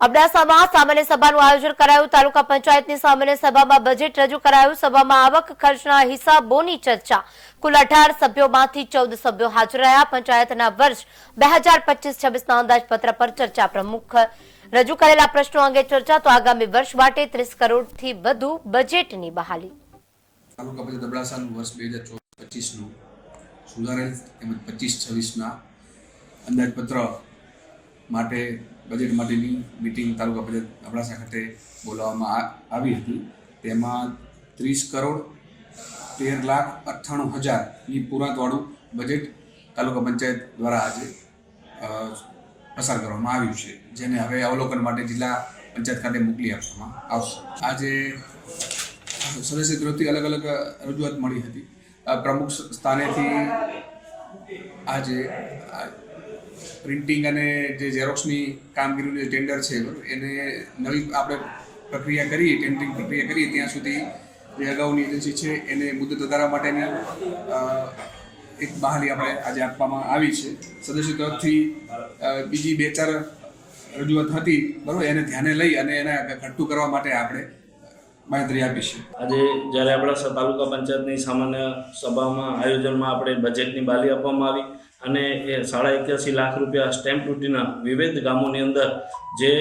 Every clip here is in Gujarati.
અબડાસામાં સામાન્ય સભાનું આયોજન કરાયું. તાલુકા પંચાયતની સામાન્ય સભામાં બજેટ રજૂ કરાયું. સભામાં આવક ખર્ચના હિસાબોની ચર્ચા. કુલ અઢાર સભ્યોમાંથી ચૌદ સભ્યો હાજર રહ્યા. પંચાયતના વર્ષ બે હજાર પચીસ છવ્વીસના અંદાજપત્ર પર ચર્ચા પ્રમુખ રજૂ કરેલા પ્રશ્નો અંગે ચર્ચા. તો આગામી વર્ષ માટે ત્રીસ કરોડથી વધુ બજેટની બહાલી. તાલુકા પંચાયત અબડાસાનું વર્ષ બે હજાર પચીસનું સુધારેલ તેમજ પચીસ છવ્વીસના અંદાજપત્ર માટે બજેટ માટેની મિટિંગ તાલુકા પંચાયત અબડાસા ખાતે બોલાવવામાં આવી હતી. તેમાં ત્રીસ કરોડ તેર લાખ અઠ્ઠાણું હજારની પૂરાંતવાળું બજેટ તાલુકા પંચાયત દ્વારા આજે પસાર કરવામાં આવ્યું છે, જેને હવે અવલોકન માટે જિલ્લા પંચાયત ખાતે મોકલી આપવામાં આવશે. આજે સદસ્ય તરફથી અલગ અલગ રજૂઆત મળી હતી. પ્રમુખ સ્થાનેથી આજે પ્રિન્ટિંગ અને જે ઝેરોક્સની કામગીરીનું જે ટેન્ડર છે, એને નવી આપણે પ્રક્રિયા કરીએ ટેન્ડરિંગ પ્રક્રિયા કરીએ ત્યાં સુધી જે અગાઉની એજન્સી છે, એને મુદત વધારવા માટેની એક બહાલી આપણે આજે આપવામાં આવી છે. સદસ્ય તરફથી બીજી બે ચાર રજૂઆત હતી, બરાબર, એને ધ્યાને લઈ અને એને ઘટતું કરવા માટે આપણે બાંયધરી આપી આજે જ્યારે આપણા તાલુકા પંચાયતની સામાન્ય સભામાં આયોજનમાં આપણે બજેટની બાલી આપવામાં આવી અને એ સાડા એક્યાસી લાખ રૂપિયા સ્ટેમ્પ ડ્યુટીના વિવિધ ગામોની અંદર જે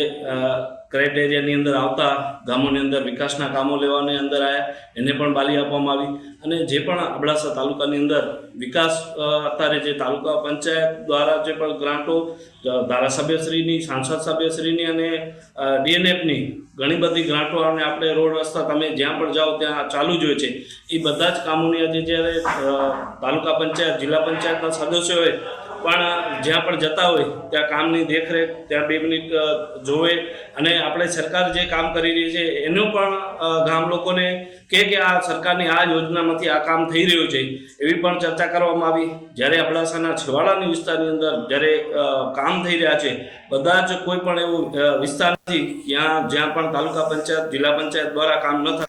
ક્રાઇટેરિયાની અંદર આવતા ગામોની અંદર વિકાસના કામો લેવાની અંદર આવ્યા એને પણ બાલી આપવામાં આવી. અને જે પણ અબડાસા તાલુકાની અંદર વિકાસ અત્યારે જે તાલુકા પંચાયત દ્વારા જે પણ ગ્રાન્ટો ધારાસભ્યશ્રીની, સાંસદ સભ્યશ્રીની અને ડીએનએફની ઘણી બધી ગ્રાન્ટો અને આપણે રોડ રસ્તા તમે જ્યાં પણ જાઓ ત્યાં ચાલુ જ હોય છે. એ બધા જ કામોની આજે જ્યારે તાલુકા પંચાયત, જિલ્લા પંચાયતના સદસ્યોએ પણ જ્યાં પણ જતા હોય, ત્યાં કામની દેખરેખ, ત્યાં બે મિનિટ જોવે. અને આપણે સરકાર જે કામ કરી રહી છે, એનું પણ ગામ લોકોને કે કે આ સરકારની આ યોજનામાંથી આ કામ થઈ રહ્યું છે, એવી પણ ચર્ચા કરવામાં આવી. જ્યારે અબડાસાના છેવાડાની વિસ્તારની અંદર જ્યારે કામ થઈ રહ્યા છે, બધા જ કોઈ પણ એવું વિસ્તાર નથી જ્યાં જ્યાં પણ તાલુકા પંચાયત, જિલ્લા પંચાયત દ્વારા કામ ન થાય